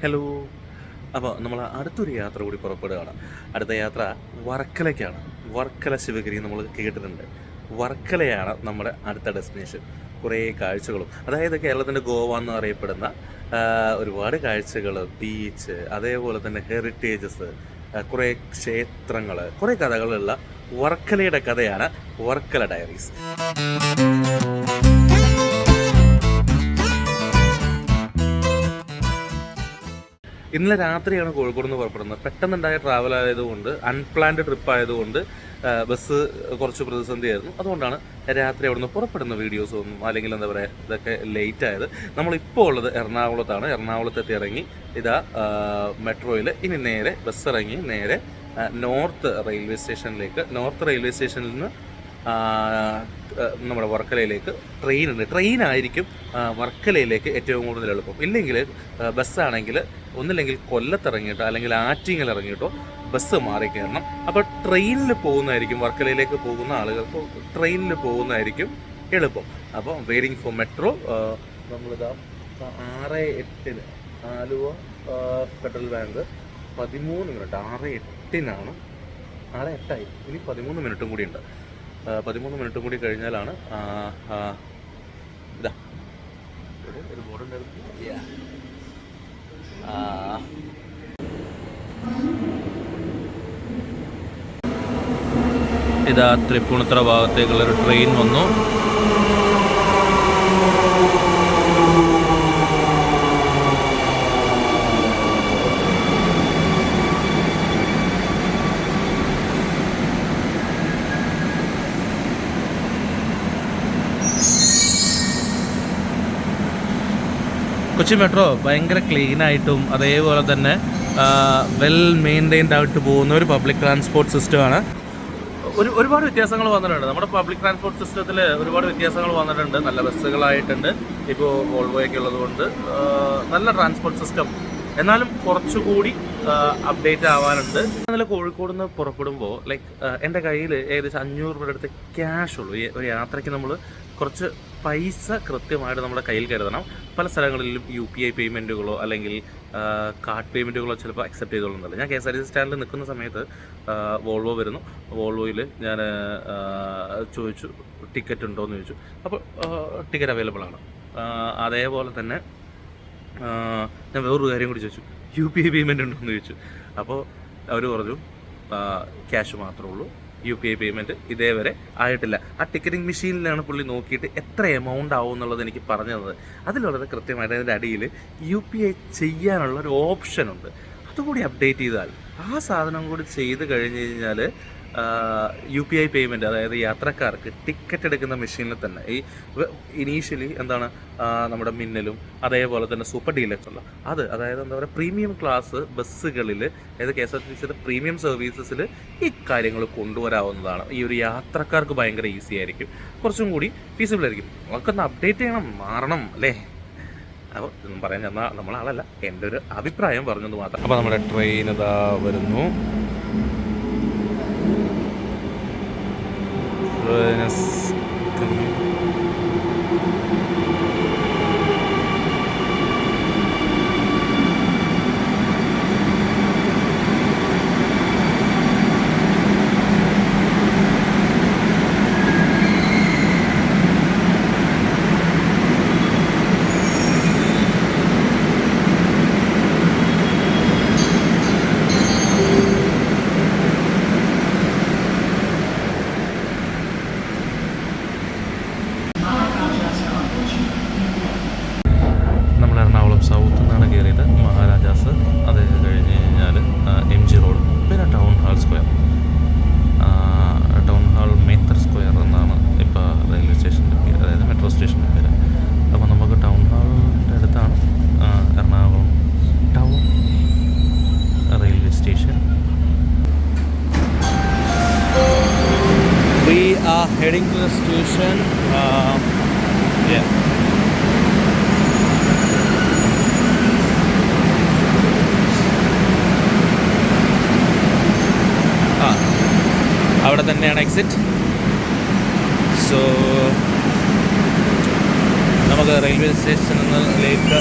Hello അപ്പോൾ നമ്മൾ അടുത്തൊരു യാത്ര കൂടി പുറപ്പെടുകയാണ്. അടുത്ത യാത്ര വർക്കലയ്ക്കാണ്. വർക്കല ശിവഗിരി നമ്മൾ കേട്ടിട്ടുണ്ട്. വർക്കലയാണ് നമ്മുടെ അടുത്ത ഡെസ്റ്റിനേഷൻ കുറേ കാഴ്ചകളും. അതായത് കേരളത്തിന്റെ ഗോവ എന്ന് അറിയപ്പെടുന്ന ഒരുപാട് കാഴ്ചകൾ ബീച്ച് അതേപോലെ തന്നെ ഹെറിറ്റേജസ് കുറേ ക്ഷേത്രങ്ങൾ കുറേ കഥകളുള്ള വർക്കലയുടെ കഥയാണ് വർക്കല ഡയറീസ് ഇന്നലെ രാത്രിയാണ് കോഴിക്കോട് നിന്ന് പുറപ്പെടുന്നത്. പെട്ടെന്നുണ്ടായ ട്രാവൽ ആയതുകൊണ്ട് അൺപ്ലാൻഡ് ട്രിപ്പ് ആയതുകൊണ്ട് ബസ് കുറച്ച് പ്രതിസന്ധിയായിരുന്നു. അതുകൊണ്ടാണ് രാത്രി അവിടുന്ന് പുറപ്പെടുന്ന വീഡിയോസ് ഒന്നും അല്ലെങ്കിൽ എന്താ പറയുക ഇതൊക്കെ ലേറ്റ് ആയത്. നമ്മളിപ്പോൾ ഉള്ളത് എറണാകുളത്താണ്. എറണാകുളത്തെത്തി ഇറങ്ങി ഇതാ മെട്രോയിൽ ഇനി നേരെ ബസ് ഇറങ്ങി നേരെ നോർത്ത് റെയിൽവേ സ്റ്റേഷനിലേക്ക് നോർത്ത് റെയിൽവേ സ്റ്റേഷനിൽ നിന്ന് നമ്മുടെ വർക്കലയിലേക്ക് ട്രെയിൻ ആ, വർക്കലയിലേക്ക് ഏറ്റവും കൂടുതൽ എളുപ്പം. ഇല്ലെങ്കിൽ ബസ്സാണെങ്കിൽ ഒന്നില്ലെങ്കിൽ കൊല്ലത്തിറങ്ങിയിട്ടോ അല്ലെങ്കിൽ ആറ്റിങ്ങൽ ഇറങ്ങിയിട്ടോ ബസ് മാറി കയറണം. അപ്പോൾ ട്രെയിനിൽ പോകുന്നതായിരിക്കും വർക്കലയിലേക്ക് പോകുന്ന ആളുകൾക്ക് ട്രെയിനിൽ പോകുന്നതായിരിക്കും എളുപ്പം. അപ്പോൾ വെയിറ്റിംഗ് ഫോർ മെട്രോ നമ്മളിതാ ആറ് എട്ടിന് ആലുവ ഫെഡറൽ ബാങ്ക് പതിമൂന്ന് മിനിറ്റ് ആറ് എട്ടിനാണ് ആറ് എട്ടായി ഇനി പതിമൂന്ന് മിനിറ്റും കൂടി ഉണ്ട്. പതിമൂന്ന് മിനിറ്റും കൂടി കഴിഞ്ഞാലാണ് ഇതാ. ഒരു ബോർഡുണ്ടായിരുന്നു ഇതാ തൃപ്പൂണിത്തറ ഭാഗത്തേക്കുള്ള ഒരു ട്രെയിൻ വന്നു. കൊച്ചി മെട്രോ ഭയങ്കര ക്ലീൻ ആയിട്ടും അതേപോലെ തന്നെ വെൽ മെയിന്റെയിൻഡ് ആയിട്ട് പോകുന്ന ഒരു പബ്ലിക് ട്രാൻസ്പോർട്ട് സിസ്റ്റമാണ് ഒരു ഒരുപാട് വ്യത്യാസങ്ങൾ വന്നിട്ടുണ്ട്. നമ്മുടെ പബ്ലിക് ട്രാൻസ്പോർട്ട് സിസ്റ്റത്തിൽ ഒരുപാട് വ്യത്യാസങ്ങൾ വന്നിട്ടുണ്ട്. നല്ല ബസ്സുകളായിട്ടുണ്ട്. ഇപ്പോൾ വോൾവോയൊക്കെ ഉള്ളതുകൊണ്ട് നല്ല ട്രാൻസ്പോർട്ട് സിസ്റ്റം എന്നാലും കുറച്ചുകൂടി അപ്ഡേറ്റ് ആവാനുണ്ട്. നല്ല കോഴിക്കോട് നിന്ന് പുറപ്പെടുമ്പോൾ ലൈക്ക് എന്റെ കയ്യിൽ ഏകദേശം അഞ്ഞൂറ് രൂപയുടെ അടുത്ത് ക്യാഷ് ഉള്ളൂ. ഒരു യാത്രയ്ക്ക് നമ്മൾ കുറച്ച് പൈസ കൃത്യമായിട്ട് നമ്മുടെ കയ്യിൽ കരുതണം. പല സ്ഥലങ്ങളിലും യു പി ഐ പേയ്മെന്റുകളോ അല്ലെങ്കിൽ കാർഡ് പേയ്മെന്റുകളോ ചിലപ്പോൾ അക്സെപ്റ്റ് ചെയ്തോളുന്നില്ല ഞാൻ K S R T C സ്റ്റാൻഡിൽ നിൽക്കുന്ന സമയത്ത് വോൾവോ വരുന്നു. വോൾവോയിൽ ഞാൻ ചോദിച്ചു ടിക്കറ്റ് ഉണ്ടോ? എന്ന് ചോദിച്ചു. അപ്പോൾ ടിക്കറ്റ് അവൈലബിൾ ആണ്. അതേപോലെ തന്നെ ഞാൻ വേറൊരു കാര്യം കൂടി ചോദിച്ചു. യു പി ഐ പേയ്മെന്റ് ഉണ്ടോ എന്ന് ചോദിച്ചു. അപ്പോൾ അവർ പറഞ്ഞു ക്യാഷ് മാത്രമേ ഉള്ളൂ. യു പി ഐ പേയ്മെന്റ് ഇതേവരെ ആയിട്ടില്ല. ആ ടിക്കറ്റിംഗ് മെഷീനിലാണ് പുള്ളി നോക്കിയിട്ട് എത്ര എമൗണ്ട് ആവും എന്നുള്ളത് എനിക്ക് പറഞ്ഞു തന്നത്. അതിലുള്ളത് കൃത്യമായിട്ട് അതിന്റെ അടിയിൽ യു പി ഐ ചെയ്യാനുള്ള ഒരു ഓപ്ഷൻ ഉണ്ട്. അതുകൂടി അപ്ഡേറ്റ് ചെയ്താൽ ആ സാധനം കൂടി ചെയ്ത് കഴിഞ്ഞ് കഴിഞ്ഞാൽ യു പി ഐ പേയ്മെന്റ് അതായത് യാത്രക്കാർക്ക് ടിക്കറ്റ് എടുക്കുന്ന മെഷീനിൽ തന്നെ ഈ ഇനീഷ്യലി എന്താണ് നമ്മുടെ മിന്നലും അതേപോലെ തന്നെ സൂപ്പർ ഡീലക്സ് ഉള്ള അത് അതായത് എന്താ പറയുക പ്രീമിയം ക്ലാസ് ബസ്സുകളിൽ അതായത് കെ എസ് ആർ ടി സിയുടെ പ്രീമിയം സർവീസസിൽ ഈ കാര്യങ്ങൾ കൊണ്ടുവരാവുന്നതാണ്. ഈ ഒരു യാത്രക്കാർക്ക് ഭയങ്കര ഈസി ആയിരിക്കും. കുറച്ചും കൂടി ഫീസിബിൾ ആയിരിക്കും. നമുക്കൊന്ന് അപ്ഡേറ്റ് ചെയ്യണം മാറണം അല്ലേ? അപ്പോൾ ഇതൊന്നും പറയാൻ ചെന്നാൽ നമ്മളാളല്ല എന്റെ ഒരു അഭിപ്രായം പറഞ്ഞത് മാത്രം. അപ്പോൾ നമ്മുടെ ട്രെയിൻ ഇതാ വരുന്നു. Buenas. എക്സിറ്റ് സോ നമുക്ക് റെയിൽവേ സ്റ്റേഷനിൽ നിന്നിലേക്ക്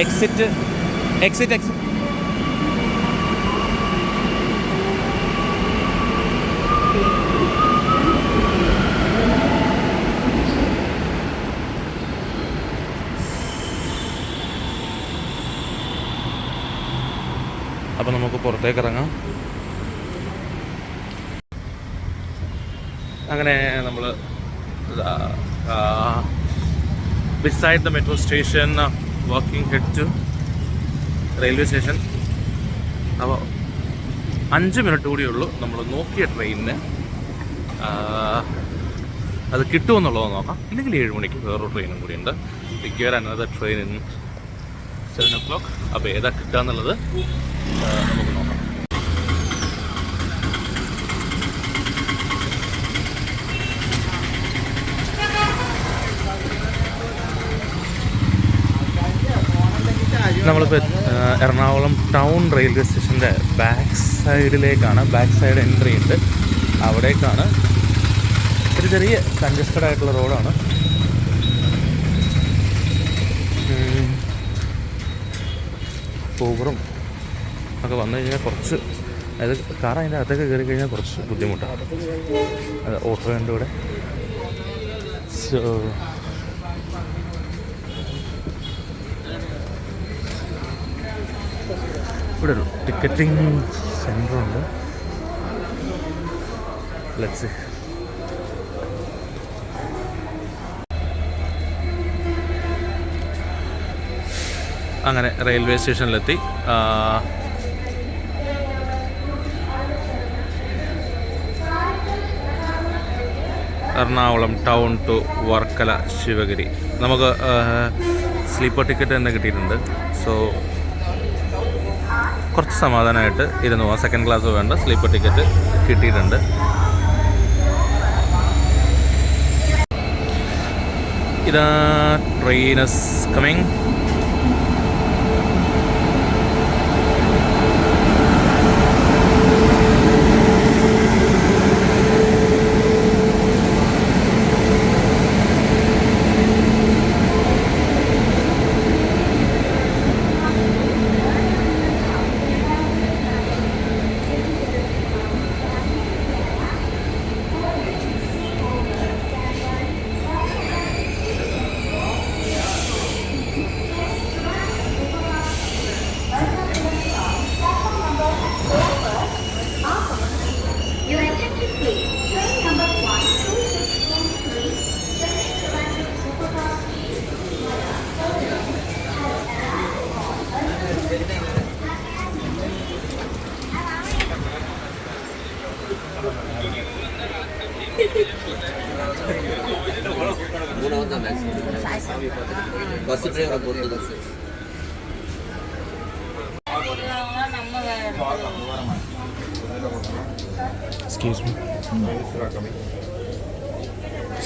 എക്സിറ്റ് എക്സിറ്റ് എക്സിറ്റ് പുറത്തേക്ക് ഇറങ്ങാം അങ്ങനെ നമ്മൾ beside the metro station walking head to railway station അപ്പോൾ അഞ്ച് മിനിറ്റ് കൂടിയുള്ളൂ നമ്മൾ നോക്കിയ ട്രെയിനിന് അത് കിട്ടുമെന്നുള്ളത് നോക്കാം. ഇല്ലെങ്കിൽ ഏഴ് മണിക്ക് വേറൊരു ട്രെയിനും കൂടി ഉണ്ട്. Ticket another train in seven o'clock അപ്പോൾ ഏതാ കിട്ടുക എന്നുള്ളത് നമുക്ക് നോക്കാം നമ്മളിപ്പോൾ എറണാകുളം ടൗൺ റെയിൽവേ സ്റ്റേഷന്റെ ബാക്ക് സൈഡിലേക്കാണ് ബാക്ക് സൈഡ് എൻട്രി ഉണ്ട്. അവിടേക്കാണ്. ഒരു ചെറിയ കൺജസ്റ്റഡ് ആയിട്ടുള്ള റോഡാണ്. ഊബറും ഒക്കെ വന്നു കഴിഞ്ഞാൽ കുറച്ച് അതായത് കാർ അതിന്റെ അകത്തൊക്കെ കയറി കഴിഞ്ഞാൽ കുറച്ച് ബുദ്ധിമുട്ടാണ്. ഓട്ടോ ഉണ്ട് ഇവിടെ സോ ഇവിടെ ഒരു ടിക്കറ്റിംഗ് സെന്റർ ഉണ്ട്. ലെറ്റ്സ് അങ്ങനെ റെയിൽവേ സ്റ്റേഷനിലെത്തി എറണാകുളം ടൗൺ ടു വർക്കല ശിവഗിരി. നമുക്ക് സ്ലീപ്പർ ടിക്കറ്റ് തന്നെ കിട്ടിയിട്ടുണ്ട്. സോ കുറച്ച് സമാധാനമായിട്ട് ഇരുന്നു പോകാം. സെക്കൻഡ് ക്ലാസ് വേണ്ട സ്ലീപ്പർ ടിക്കറ്റ് കിട്ടിയിട്ടുണ്ട്. ഇതാ train's coming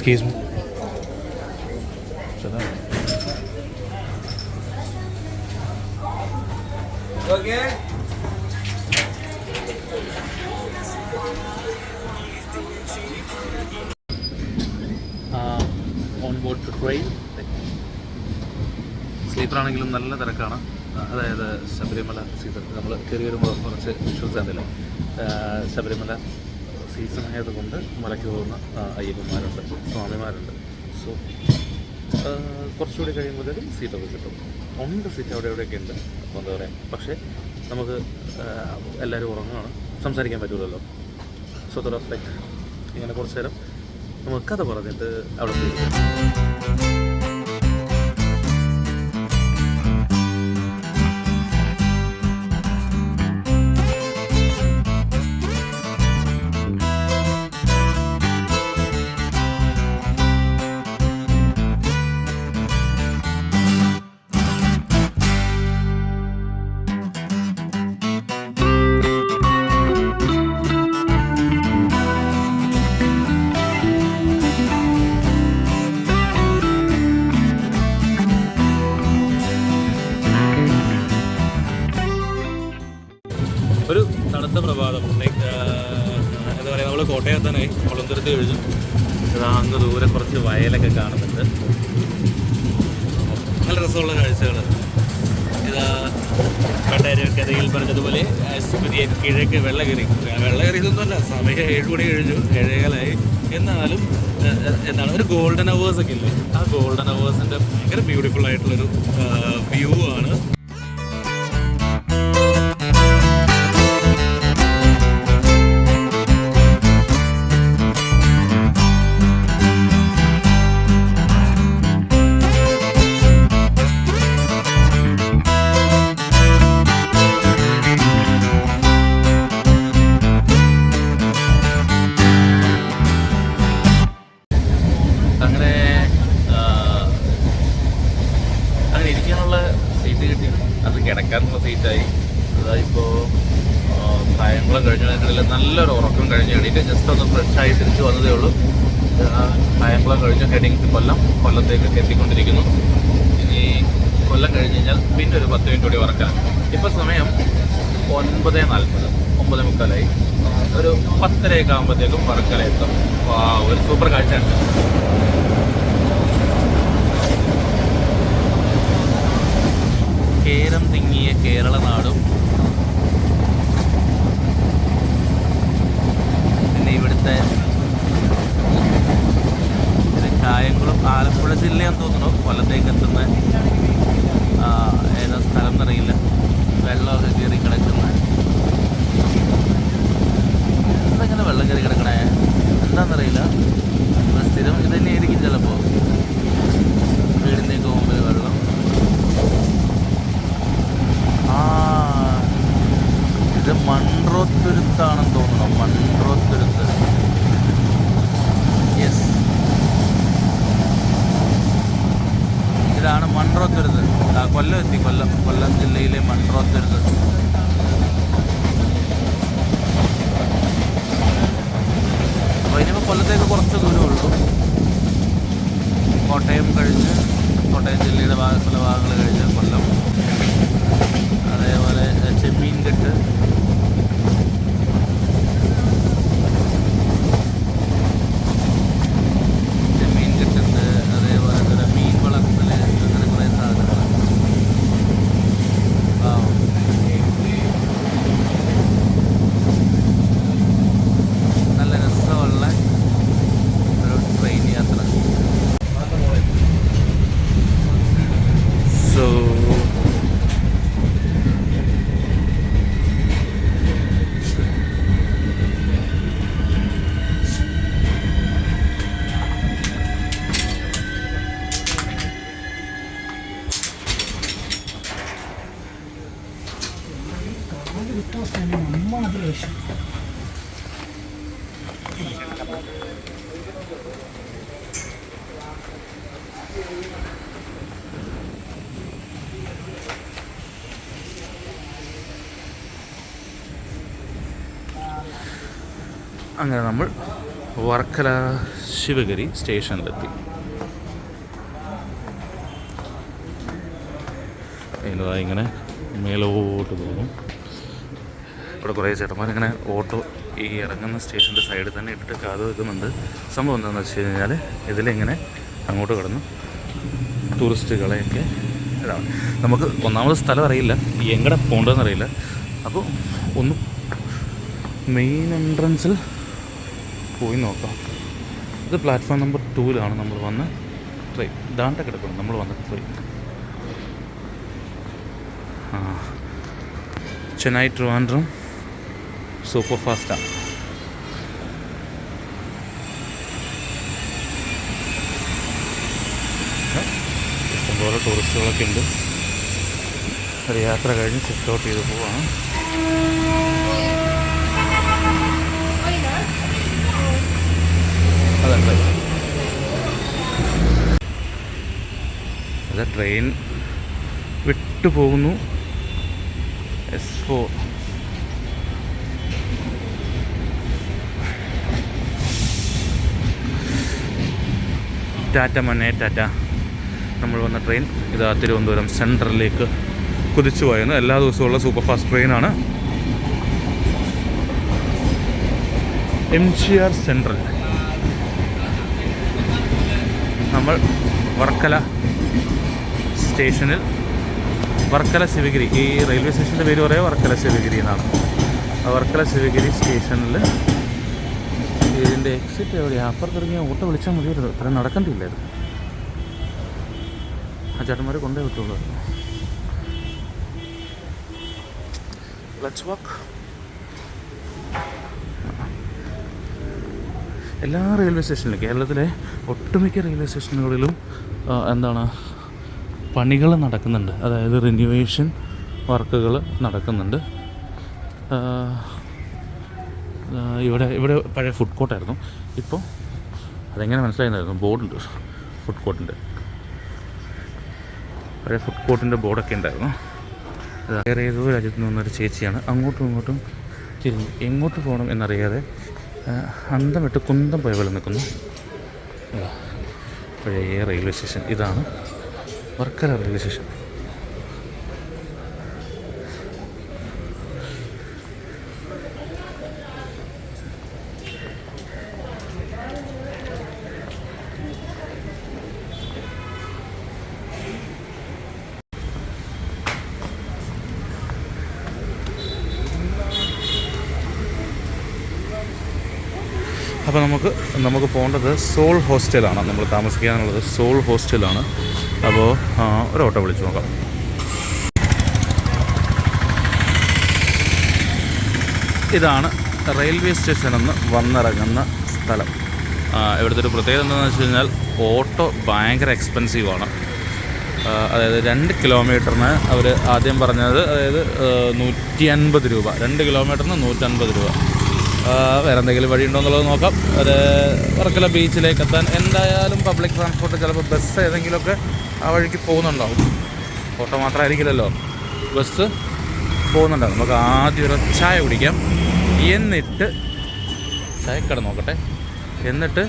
Excuse me. Shut up. On to train sleeper ആണെങ്കിലും നല്ല തിരക്കാണ് അതായത് ശബരിമല സീസൺ നമ്മൾ കയറി വരുമ്പോൾ കുറച്ച് വിഷ്വൽസ് ആണല്ലോ ശബരിമല സീസൺ ആയതുകൊണ്ട് മലയ്ക്ക് പോകുന്ന അയ്യപ്പന്മാരുണ്ട് സ്വാമിമാരുണ്ട്. സോ കുറച്ചുകൂടി കഴിയുമ്പോഴത്തേക്കും സീറ്റൊക്കെ കിട്ടും. ഉണ്ട് സീറ്റ് അവിടെ എവിടെയൊക്കെ ഉണ്ട്. അപ്പോൾ എന്താ പറയുക പക്ഷേ നമുക്ക് എല്ലാവരും ഉറങ്ങുകയാണ് സംസാരിക്കാൻ പറ്റുമല്ലോ സോ ഓഫ് ലൈക്ക് ഇങ്ങനെ കുറച്ച് നേരം നമുക്ക് കഥ പറഞ്ഞിട്ട് അവിടെ നമ്മൾ കുളന്തുരത്ത് കഴിഞ്ഞു ഇതാ അങ്ങ് ദൂരെ കുറച്ച് വയലൊക്കെ കാണുന്നുണ്ട്. നല്ല രസമുള്ള കാഴ്ചകൾ ഇതാ കട്ടാരക്കരയിൽ പറഞ്ഞതുപോലെ പുതിയ കിഴക്ക് വെള്ളകരി വെള്ളകരിയതൊന്നുമല്ല സമയം ഏഴ് മണി കഴിഞ്ഞു ഏഴേകാലായി. എന്നാലും എന്താണ് ഒരു ഗോൾഡൻ അവേഴ്സ് ഒക്കെ ഇല്ലേ? ആ ഗോൾഡൻ അവേഴ്സിന്റെ ഭയങ്കര ബ്യൂട്ടിഫുൾ ആയിട്ടുള്ളൊരു വ്യൂ ആണ് ഹെഡിങ് കൊല്ലം. കൊല്ലത്തേക്ക് എത്തിക്കൊണ്ടിരിക്കുന്നു. ഇനി കൊല്ലം കഴിഞ്ഞ് കഴിഞ്ഞാൽ പിന്നെ ഒരു പത്ത് മിനിറ്റ് കൂടി വർക്കാണ് ഇപ്പോൾ സമയം ഒൻപത് നാൽപ്പത് ഒമ്പത് മുക്കാലായി. ഒരു പത്തരയൊക്കെ ആകുമ്പോഴത്തേക്കും വർക്കല എത്തും. ഒരു സൂപ്പർ കാഴ്ചയാണ്. കേരം തിങ്ങിയ കേരള നാടും. പിന്നെ ഇവിടുത്തെ കായംകുളം ആലപ്പുഴ ജില്ലയാന്ന് തോന്നുന്നു. കൊല്ലത്തേക്ക് എത്തുന്ന ഏതാ സ്ഥലം എന്നറിയില്ല. വെള്ളമൊക്കെ കയറി കിടക്കുന്ന. എന്തെങ്ങനെ വെള്ളം കയറി കിടക്കണേ. എന്താണെന്നറിയില്ല സ്ഥിരം ഇത് തന്നെയായിരിക്കും ചിലപ്പോൾ വീടിന്റെയൊക്കെ മുമ്പിൽ വെള്ളം. ആ ഇത് മൺറോത്തുരുത്താണെന്ന് തോന്നുന്നു. മൺട്രോത്തുരുത്ത് ഇതാണ് മൺറോത്തരുത് കൊല്ലം എത്തി. കൊല്ലം കൊല്ലം ജില്ലയിലെ മൺറോത്തരുത് അപ്പോൾ ഇനിയിപ്പോൾ കൊല്ലത്തേക്ക് കുറച്ച് ദൂരമേ ഉള്ളൂ. കോട്ടയം കഴിഞ്ഞ് കോട്ടയം ജില്ലയുടെ ഭാഗ പല ഭാഗങ്ങൾ കഴിഞ്ഞ് കൊല്ലം. അതേപോലെ ചെമ്മീൻ കെട്ട് ചെമ്മീൻ കെട്ടുണ്ട് അതേപോലെ തന്നെ മീൻ വളർത്തൽ അങ്ങനെ കുറേ സാധനങ്ങൾ ആ നല്ല രസമുള്ള ഒരു ട്രെയിൻ യാത്ര സോ അങ്ങനെ നമ്മൾ വർക്കല ശിവഗിരി സ്റ്റേഷനിലെത്തി. എന്നതാ ഇങ്ങനെ മേലോട്ട് പോകും ഇവിടെ കുറേ ചേട്ടന്മാരിങ്ങനെ ഓട്ടോ ഈ ഇറങ്ങുന്ന സ്റ്റേഷന്റെ സൈഡിൽ തന്നെ ഇട്ടിട്ട് കാത് വെക്കുന്നുണ്ട്. സംഭവം എന്താണെന്ന് വെച്ച് കഴിഞ്ഞാൽ ഇതിലിങ്ങനെ അങ്ങോട്ട് കിടന്നു. ടൂറിസ്റ്റുകളെയൊക്കെ ഇതാണ് നമുക്ക് ഒന്നാമത് സ്ഥലം അറിയില്ല. എങ്ങടെ പോകേണ്ടതെന്ന് അറിയില്ല. അപ്പോൾ ഒന്ന് മെയിൻ എൻട്രൻസിൽ പോയി നോക്കാം. ഇത് പ്ലാറ്റ്ഫോം നമ്പർ ടൂവിലാണ് നമ്മൾ വന്ന് ട്രെയിൻ ദാണ്ട കിടക്കണം നമ്മൾ വന്ന ട്രെയിൻ ചെന്നൈ ട്രിവാൻഡ്രം സൂപ്പർ ഫാസ്റ്റാണ് ഇഷ്ടംപോലെ ടൂറിസ്റ്റുകളൊക്കെ ഉണ്ട്. ഒരു യാത്ര കഴിഞ്ഞ് ചെക്ക് ഔട്ട് ചെയ്ത് പോവാണ്. അത് ട്രെയിൻ വിട്ടു പോകുന്നു എസ് ഫോർ ടാറ്റ മന്നെ ടാറ്റ. നമ്മൾ വന്ന ട്രെയിൻ ഇതാ തിരുവനന്തപുരം സെൻട്രലിലേക്ക് കുതിച്ചു പോയിരുന്നു എല്ലാ ദിവസവുമുള്ള സൂപ്പർ ഫാസ്റ്റ് ട്രെയിനാണ് എം ജി ആർ സെൻട്രൽ നമ്മൾ വർക്കല സ്റ്റേഷനിൽ വർക്കല ശിവഗിരി. ഈ റെയിൽവേ സ്റ്റേഷന്റെ പേര് പറയുക വർക്കല ശിവഗിരി എന്നാണ്. വർക്കല ശിവഗിരി സ്റ്റേഷനിൽ ഇതിന്റെ എക്സിറ്റ് എവിടെയാണ് അപ്പുറത്തിറങ്ങിയ ഓട്ടോ വിളിച്ചാൽ മതിയായിരുന്നു. ഇത്രയും നടക്കണ്ടില്ലായിരുന്നു ആ ചേട്ടന്മാരെ കൊണ്ടേ വിട്ടുള്ളൂ ലെറ്റ്സ് വാക്ക് എല്ലാ റെയിൽവേ സ്റ്റേഷനിലും കേരളത്തിലെ ഒട്ടുമിക്ക റെയിൽവേ സ്റ്റേഷനുകളിലും എന്താണ് പണികൾ നടക്കുന്നുണ്ട്. അതായത് റിന്യൂവേഷൻ വർക്കുകൾ നടക്കുന്നുണ്ട്. ഇവിടെ ഇവിടെ പഴയ ഫുഡ് കോർട്ടായിരുന്നു ഇപ്പോൾ അതെങ്ങനെ മനസ്സിലായിരുന്നു ബോർഡുണ്ട്. ഫുഡ് കോർട്ടിന്റെ പഴയ ഫുഡ് കോർട്ടിന്റെ ബോർഡൊക്കെ ഉണ്ടായിരുന്നു. വേറെ ഏതോ രാജ്യത്ത് നിന്ന് വന്നൊരു ചേച്ചിയാണ്. അങ്ങോട്ടും ഇങ്ങോട്ടും തിരിഞ്ഞ് എങ്ങോട്ട് പോകണം എന്നറിയാതെ അന്തം വിട്ട് കുന്തം പോയ പോലെ നിൽക്കുന്നു. പഴയ റെയിൽവേ സ്റ്റേഷൻ. ഇതാണ് വർക്കല റെയിൽവേ സ്റ്റേഷൻ അപ്പോൾ നമുക്ക് നമുക്ക് പോകേണ്ടത് സോൾ ഹോസ്റ്റലാണ്. നമ്മൾ താമസിക്കാനുള്ളത് സോൾ ഹോസ്റ്റലാണ്. അപ്പോൾ ഒരു ഓട്ടോ വിളിച്ചു നോക്കാം. ഇതാണ് റെയിൽവേ സ്റ്റേഷനിൽ നിന്ന് വന്നിറങ്ങുന്ന സ്ഥലം. ഇവിടുത്തെ ഒരു പ്രത്യേകത എന്താണെന്ന് വെച്ച് കഴിഞ്ഞാൽ ഓട്ടോ ഭയങ്കര എക്സ്പെൻസീവാണ് അതായത് രണ്ട് കിലോമീറ്ററിന് അവർ ആദ്യം പറഞ്ഞത് അതായത് നൂറ്റി അൻപത് രൂപ. രണ്ട് കിലോമീറ്ററിന് നൂറ്റൻപത് രൂപ. വേറെ എന്തെങ്കിലും വഴിയുണ്ടോ എന്നുള്ളത് നോക്കാം. അത് വർക്കല ബീച്ചിലേക്ക് എത്താൻ എന്തായാലും പബ്ലിക് ട്രാൻസ്പോർട്ട് ചിലപ്പോൾ ബസ് ഏതെങ്കിലുമൊക്കെ ആ വഴിക്ക് പോകുന്നുണ്ടാവും. ഓട്ടോ മാത്രമായിരിക്കില്ലല്ലോ. ബസ് പോകുന്നുണ്ടാവും. നമുക്ക് ആദ്യം ഒരു ചായ കുടിക്കാം. എന്നിട്ട് ചായ കട നോക്കട്ടെ. എന്നിട്ട്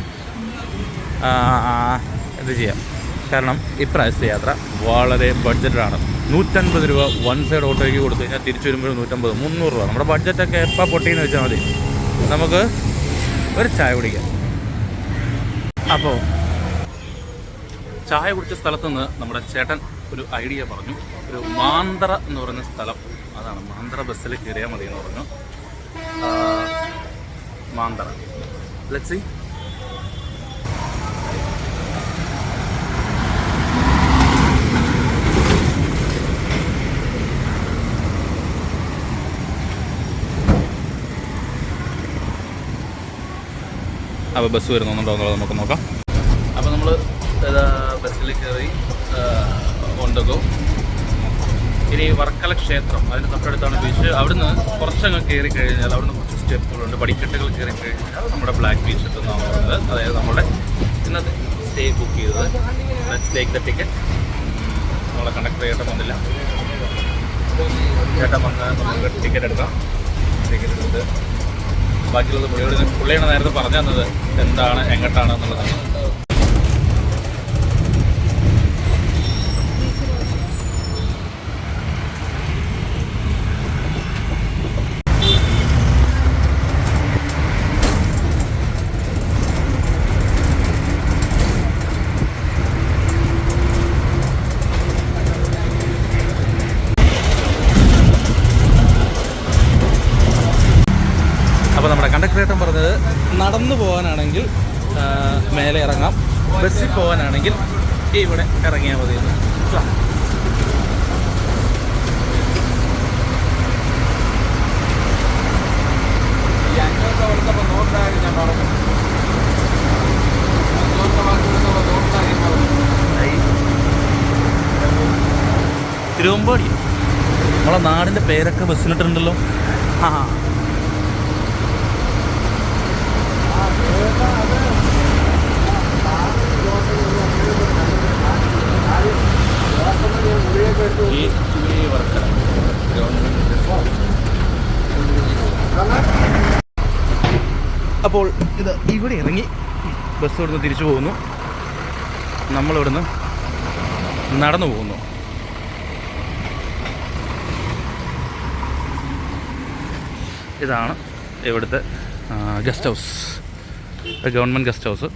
ഇത് ചെയ്യാം. കാരണം ഇപ്രാവശ്യത്തെ യാത്ര വളരെ ബഡ്ജറ്റാണ് നൂറ്റൻപത് രൂപ വൺ സൈഡ് ഓട്ടോയ്ക്ക് കൊടുത്തു കഴിഞ്ഞാൽ തിരിച്ചു വരുമ്പോൾ നൂറ്റമ്പത് മുന്നൂറ് രൂപ. നമ്മുടെ ബഡ്ജറ്റൊക്കെ എപ്പോൾ പൊട്ടിയെന്ന് വെച്ചാൽ മതി. നമുക്ക് ഒരു ചായ കുടിക്കാം. അപ്പോൾ ചായ കുടിച്ച സ്ഥലത്തു നിന്ന് നമ്മുടെ ചേട്ടൻ ഒരു ഐഡിയ പറഞ്ഞു. ഒരു മാന്തറ എന്ന് പറയുന്ന സ്ഥലം. അതാണ് മാന്തറ ബസ്സിൽ കയറിയാൽ മതി എന്ന് പറഞ്ഞു മാന്ത്ര. ലെറ്റ് സി അപ്പോൾ ബസ് വരുന്നുണ്ടോ എന്നുള്ളത് നമുക്ക് നോക്കാം. അപ്പോൾ നമ്മൾ ബസ്സിൽ കയറി കൊണ്ടുപോകും. ഇനി വർക്കല ക്ഷേത്രം അതിന് തൊട്ടടുത്താണ് ബീച്ച് അവിടുന്ന് കുറച്ചങ്ങ് കയറി കഴിഞ്ഞാൽ അവിടുന്ന് കുറച്ച് സ്റ്റെപ്പുകളുണ്ട്. പടിക്കെട്ടുകൾ കയറി കഴിഞ്ഞാൽ നമ്മുടെ ബ്ലാക്ക് ബീച്ച് എത്തുന്നതാണ് പറയുന്നത് അതായത് നമ്മുടെ ഇന്നത്തെ സ്റ്റേ ബുക്ക് ചെയ്തത്. ടേക്ക് ദ ടിക്കറ്റ് നമ്മളെ കണ്ടക്ടർ ചേട്ടൻ വന്നില്ല. ചേട്ടൻ വന്ന് നമുക്ക് ടിക്കറ്റ് എടുക്കാം. ടിക്കറ്റ് എടുത്ത് ബാക്കിയുള്ളത് പുള്ളിയോട് പുള്ളിയാണ് നേരത്തെ പറഞ്ഞു തന്നത് എന്താണ് എങ്ങോട്ടാണ് എന്നുള്ളത് അപ്പോൾ നമ്മുടെ കണ്ടക്ടറേറ്റം പറഞ്ഞത് നടന്നു പോകാനാണെങ്കിൽ ആ, മേലെ ഇറങ്ങാം. ബസ്സിൽ പോകാനാണെങ്കിൽ ഇവിടെ ഇറങ്ങിയാൽ മതി. തിരുവമ്പാടി. നമ്മളെ നാടിന്റെ പേരൊക്കെ ബസ്സിലിട്ടുണ്ടല്ലോ ആ ഈ ഈ വർക്കല അപ്പോൾ ഇത് ഇവിടെ ഇറങ്ങി ബസ് ഇവിടുന്ന് തിരിച്ചു പോകുന്നു. നമ്മളിവിടുന്ന് നടന്നു പോകുന്നു. ഇതാണ് ഇവിടുത്തെ guest house government guest house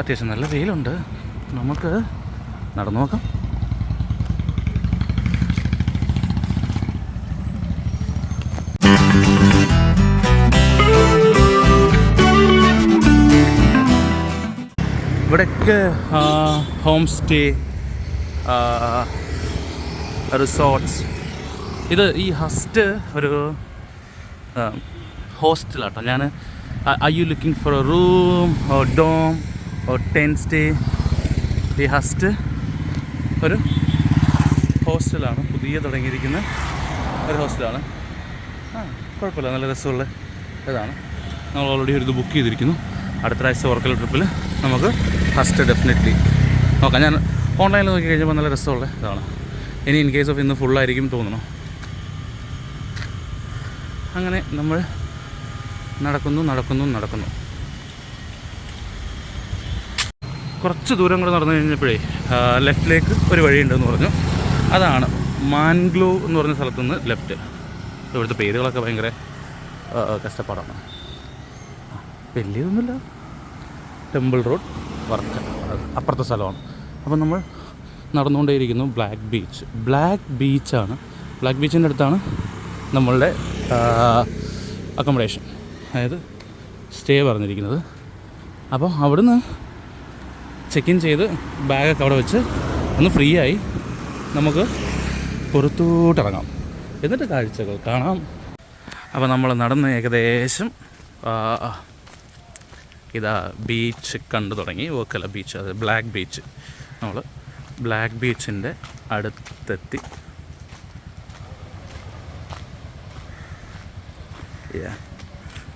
അത്യാവശ്യം നല്ല വെയിലുണ്ട്. നമുക്ക് നടന്നു നോക്കാം. ഇവിടെയൊക്കെ ഹോം സ്റ്റേ റിസോർട്ട്സ്. ഇത് ഈ ഹസ്റ്റ് ഒരു ഹോസ്റ്റലാട്ടോ. ഞാൻ I you looking for a room or dorm or ten stay ഈ ഹസ്റ്റ് ഒരു ഹോസ്റ്റലാണ് പുതിയ തുടങ്ങിയിരിക്കുന്ന ഒരു ഹോസ്റ്റലാണ്. ആ കുഴപ്പമില്ല നല്ല രസമുള്ള ഇതാണ്. നമ്മൾ ഓൾറെഡി ഒരു ഇത് ബുക്ക് ചെയ്തിരിക്കുന്നു. അടുത്ത ആഴ്ച വർക്കല ട്രിപ്പിൽ നമുക്ക് ഫസ്റ്റ് ഡെഫിനറ്റ്ലി നോക്കാം. ഞാൻ ഓൺലൈനിൽ നോക്കി കഴിഞ്ഞപ്പോൾ നല്ല രസമുള്ള ഇതാണ്. ഇനി ഇൻ കേസ് ഓഫ് ഇന്ന് ഫുള്ളായിരിക്കും തോന്നണം അങ്ങനെ നമ്മൾ നടക്കുന്നു നടക്കുന്നു നടക്കുന്നു. കുറച്ച് ദൂരം കൂടെ നടന്നു കഴിഞ്ഞപ്പോഴേ ലെഫ്റ്റിലേക്ക് ഒരു വഴിയുണ്ടെന്ന് പറഞ്ഞു. അതാണ് മാൻഗ്ലൂ എന്ന് പറഞ്ഞ സ്ഥലത്തു നിന്ന് ലെഫ്റ്റ്. ഇവിടുത്തെ പേരുകളൊക്കെ ഭയങ്കര കഷ്ടപ്പാടാണ്. വലിയതൊന്നുമില്ല. ടെമ്പിൾ റോഡ് വർക്ക് അപ്പുറത്തെ സ്ഥലമാണ്. അപ്പം നമ്മൾ നടന്നുകൊണ്ടേയിരിക്കുന്നു ബ്ലാക്ക് ബീച്ച്. ബ്ലാക്ക് ബീച്ചാണ്. ബ്ലാക്ക് ബീച്ചിന്റെ അടുത്താണ് നമ്മളുടെ അക്കോമഡേഷൻ അതായത് സ്റ്റേ പറഞ്ഞിരിക്കുന്നത്. അപ്പോൾ അവിടുന്ന് ചെക്ക് ഇൻ ചെയ്ത് ബാഗൊക്കെ അവിടെ വെച്ച് ഒന്ന് ഫ്രീ ആയി നമുക്ക് പുറത്തോട്ടിറങ്ങാം എന്നിട്ട് കാഴ്ചകൾ കാണാം. അപ്പോൾ നമ്മൾ നടന്ന് ഏകദേശം ഇതാ ബീച്ച് കണ്ടു തുടങ്ങി. ഓക്കല ബീച്ച് അത് ബ്ലാക്ക് ബീച്ച് നമ്മൾ ബ്ലാക്ക് ബീച്ചിന്റെ അടുത്തെത്തി.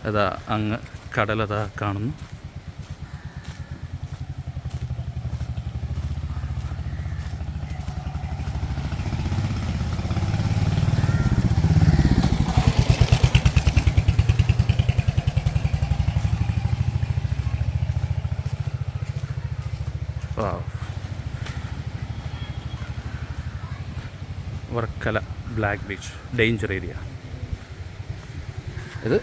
അതാ അങ്ങ് കടലതാ കാണുന്നു Wow. Varkala black beach danger area ഇത്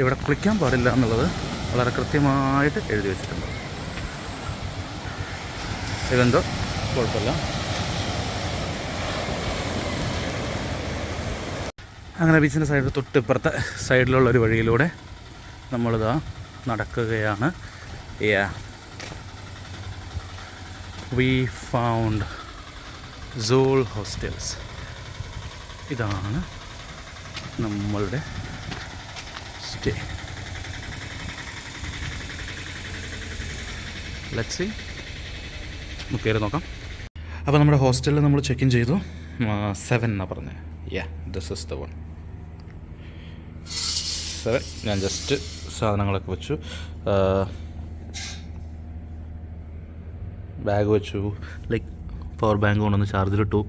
ഇവിടെ കുളിക്കാൻ പാടില്ല എന്നുള്ളത് വളരെ കൃത്യമായിട്ട് എഴുതി വെച്ചിട്ടുണ്ട്. ഇതെന്തോ? കുഴപ്പമില്ല. അങ്ങനെ ബീച്ചിന്റെ സൈഡിൽ തൊട്ടിപ്പുറത്തെ സൈഡിലുള്ള ഒരു വഴിയിലൂടെ നമ്മളിതാ നടക്കുകയാണ്. വി ഫൗണ്ട് സോൾ ഹോസ്റ്റൽസ് ഇതാണ് നമ്മളുടെ സ്റ്റേ. ലെറ്റ് സി നമുക്ക് കയറി നോക്കാം. അപ്പോൾ നമ്മുടെ ഹോസ്റ്റലിൽ നമ്മൾ ചെക്ക് ഇൻ ചെയ്തു. സെവൻ എന്നാണ് പറഞ്ഞത് yeah this is the one seven ഞാൻ ജസ്റ്റ് സാധനങ്ങളൊക്കെ വെച്ചു. ബാഗ് വെച്ചു. ലൈക്ക് പവർ ബാങ്ക് കൊണ്ടുവന്ന് ചാർജിലിട്ടു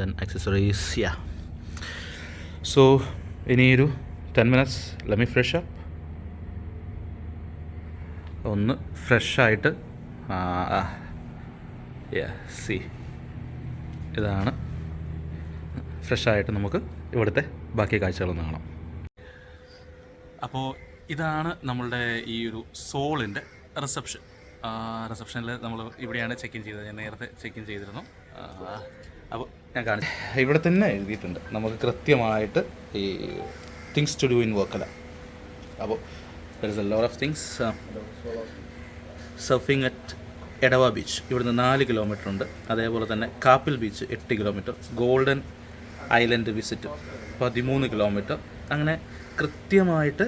ദെൻ അക്സസറീസ് യാ സോ ഇനിയൊരു ten minutes lemme fresh up ഒന്ന് ഫ്രഷായിട്ട് സി ഇതാണ്. ഫ്രഷായിട്ട് നമുക്ക് ഇവിടുത്തെ ബാക്കി കാഴ്ചകളൊന്ന് കാണാം. അപ്പോൾ ഇതാണ് നമ്മളുടെ ഈ ഒരു സോളിന്റെ റിസപ്ഷൻ റിസപ്ഷനിൽ നമ്മൾ ഇവിടെയാണ് ചെക്ക് ഇൻ ചെയ്തത്. ഞാൻ നേരത്തെ ചെക്ക് ഇൻ ചെയ്തിരുന്നു അപ്പോൾ ഞാൻ കാണിച്ചു ഇവിടെ തന്നെ എഴുതിയിട്ടുണ്ട്. നമുക്ക് കൃത്യമായിട്ട് ഈ things to do in Varkala അപ്പോൾ there is a lot of things surfing at Edava beach ഇവിടുന്ന് നാല് കിലോമീറ്റർ ഉണ്ട്. അതേപോലെ തന്നെ കാപ്പിൽ ബീച്ച് എട്ട് കിലോമീറ്റർ ഗോൾഡൻ ഐലൻഡ് വിസിറ്റ് പതിമൂന്ന് കിലോമീറ്റർ അങ്ങനെ കൃത്യമായിട്ട്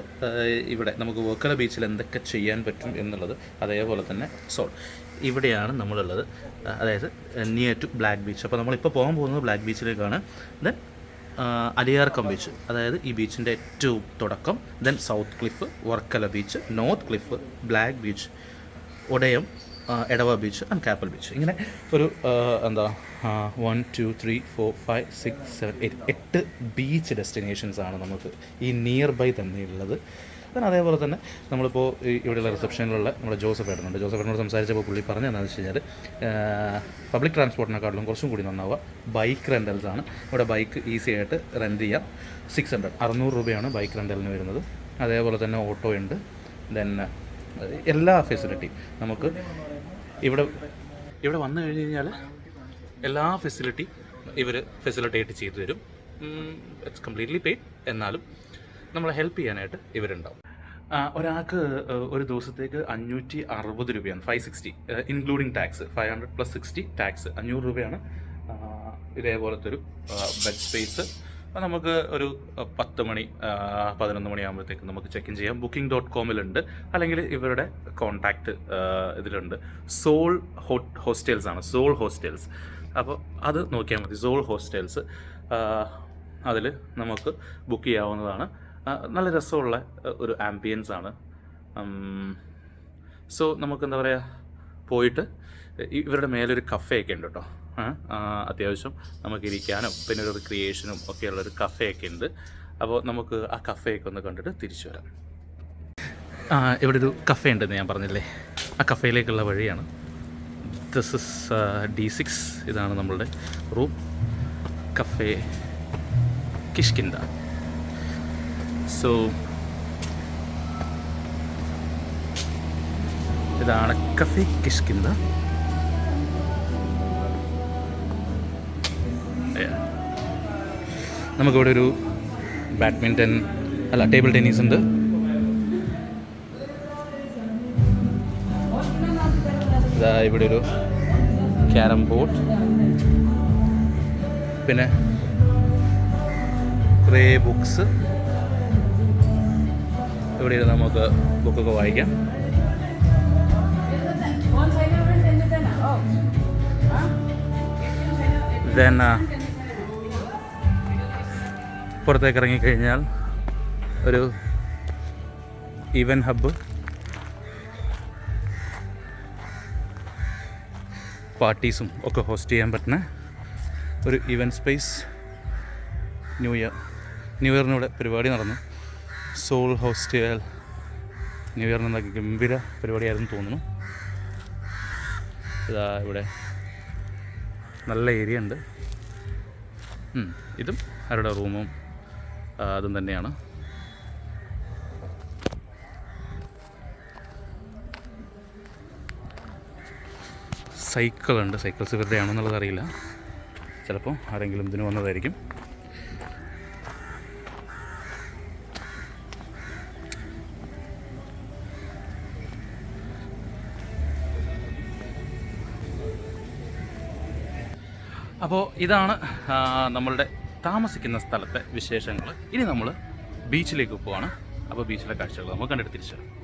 ഇവിടെ നമുക്ക് വർക്കല ബീച്ചിൽ എന്തൊക്കെ ചെയ്യാൻ പറ്റും എന്നുള്ളത് അതേപോലെ തന്നെ സോൾ ഇവിടെയാണ് നമ്മളുള്ളത്. അതായത് നിയർ ടു ബ്ലാക്ക് ബീച്ച് അപ്പോൾ നമ്മളിപ്പോൾ പോകാൻ പോകുന്നത് ബ്ലാക്ക് ബീച്ചിലേക്കാണ് ദെൻ അലിയാർക്കം ബീച്ച് അതായത് ഈ ബീച്ചിന്റെ ഏറ്റവും തുടക്കം. Then south cliff Varkala beach north cliff black beach Odayam Edava beach and Kappil beach ഇങ്ങനെ ഒരു എന്താ one two three four five six seven eight എട്ട് ബീച്ച് ഡെസ്റ്റിനേഷൻസ് ആണ് നമുക്ക് ഈ നിയർ ബൈ തന്നെയുള്ളത്. Then അതേപോലെ തന്നെ നമ്മളിപ്പോൾ ഇവിടെയുള്ള റിസപ്ഷനിലുള്ള നമ്മുടെ ജോസഫ് ഏട്ടനുണ്ട് ജോസഫ് ഏട്ടനോട് സംസാരിച്ചപ്പോൾ പുള്ളി പറഞ്ഞു വെച്ച് കഴിഞ്ഞാൽ പബ്ലിക് ട്രാൻസ്പോർട്ടിനെക്കാട്ടിലും കുറച്ചും കൂടി നന്നാവുക. ബൈക്ക് റെന്റൽസ് ആണ്. ഇവിടെ ബൈക്ക് ഈസി ആയിട്ട് റെന്റ് ചെയ്യാം. സിക്സ് ഹൺഡ്രഡ് അറുന്നൂറ് രൂപയാണ് ബൈക്ക് റെന്റലിന് വരുന്നത്. അതേപോലെ തന്നെ ഓട്ടോ ഉണ്ട്. ദെൻ എല്ലാ ഫെസിലിറ്റിയും നമുക്ക് ഇവിടെ ഇവിടെ വന്നു കഴിഞ്ഞ് കഴിഞ്ഞാൽ എല്ലാ ഫെസിലിറ്റി ഇവർ ഫെസിലിറ്റേറ്റ് ചെയ്തു തരും. ഇറ്റ്സ് കംപ്ലീറ്റ്ലി പെയ്ഡ് എന്നാലും നമ്മളെ ഹെൽപ്പ് ചെയ്യാനായിട്ട് ഇവരുണ്ടാവും. ഒരാൾക്ക് ഒരു ദിവസത്തേക്ക് അഞ്ഞൂറ്റി അറുപത് രൂപയാണ് five sixty including tax five hundred plus sixty tax അഞ്ഞൂറ് രൂപയാണ് ഇതേപോലത്തെ ഒരു ബെഡ് സ്പേസ് നമുക്ക് ഒരു പത്ത് മണി പതിനൊന്ന് മണിയാകുമ്പോഴത്തേക്ക് നമുക്ക് ചെക്ക് ഇൻ ചെയ്യാം. ബുക്കിംഗ് ഡോട്ട് കോമിലുണ്ട് അല്ലെങ്കിൽ ഇവരുടെ കോൺടാക്റ്റ് ഇതിലുണ്ട്. സോൾ ഹോസ്റ്റൽസ് ആണ്. സോൾ ഹോസ്റ്റൽസ് അപ്പോൾ അത് നോക്കിയാൽ മതി. സോൾ ഹോസ്റ്റൽസ് അതിൽ നമുക്ക് ബുക്ക് ചെയ്യാവുന്നതാണ്. നല്ല രസമുള്ള ഒരു ആംബിയൻസ് ആണ്. സോ നമുക്ക് എന്താ പറയുക പോയിട്ട് ഇവരുടെ മേലൊരു കഫേയൊക്കെ ഉണ്ട് കേട്ടോ അത്യാവശ്യം നമുക്ക് ഇരിക്കാനും പിന്നെ ഒരു റിക്രിയേഷനും ഒക്കെയുള്ളൊരു കഫേയൊക്കെ ഉണ്ട്. അപ്പോൾ നമുക്ക് ആ കഫേയൊക്കെ ഒന്ന് കണ്ടിട്ട് തിരിച്ചു വരാം. ഇവിടെ ഒരു കഫേ ഉണ്ടെന്ന് ഞാൻ പറഞ്ഞില്ലേ? ആ കഫേയിലേക്കുള്ള വഴിയാണ്. ദിസ് ഇസ് ഡി സിക്സ് ഇതാണ് നമ്മളുടെ റൂം കഫേ കിഷ്കിന്ദ സോ ഇതാണ് കഫേ Yeah. നമുക്കിവിടെ ഒരു ബാഡ്മിന്റൺ അല്ല ടേബിൾ ടെന്നീസ് ഉണ്ട്. ഇതാ ഇവിടെ ഒരു ക്യാരം ബോർഡ്. പിന്നെ കുറേ ബുക്സ്. ഇവിടെ ഇരുന്ന് നമുക്ക് ബുക്കൊക്കെ വായിക്കാം. പുറത്തേക്ക് ഇറങ്ങിക്കഴിഞ്ഞാൽ ഒരു ഈവൻ ഹബ്ബ് പാർട്ടീസും ഒക്കെ ഹോസ്റ്റ് ചെയ്യാൻ പറ്റുന്ന ഒരു event space new year new ഇയറിനൂടെ പരിപാടി നടന്നു. സോൾ ഹോസ്റ്റൽ ന്യൂ ഗംഭീര പരിപാടിയായിരുന്നു തോന്നുന്നു. ഇതാ ഇവിടെ നല്ല ഏരിയ ഉണ്ട്. ഇതും അവരുടെ റൂമും അതും തന്നെയാണ്. സൈക്കിളുണ്ട്. സൈക്കിൾസ് ഇവരുടെ ആണെന്നുള്ളത് അറിയില്ല. ചിലപ്പോൾ ആരെങ്കിലും ഇതിന് വന്നതായിരിക്കും. അപ്പോൾ ഇതാണ് നമ്മളുടെ താമസിക്കുന്ന സ്ഥലത്തെ വിശേഷങ്ങൾ ഇനി നമ്മൾ ബീച്ചിലേക്ക് പോവാണ് അപ്പോൾ ബീച്ചിലെ കാഴ്ചകൾ നമുക്ക് കണ്ടിട്ട് തിരിച്ചു വരാം.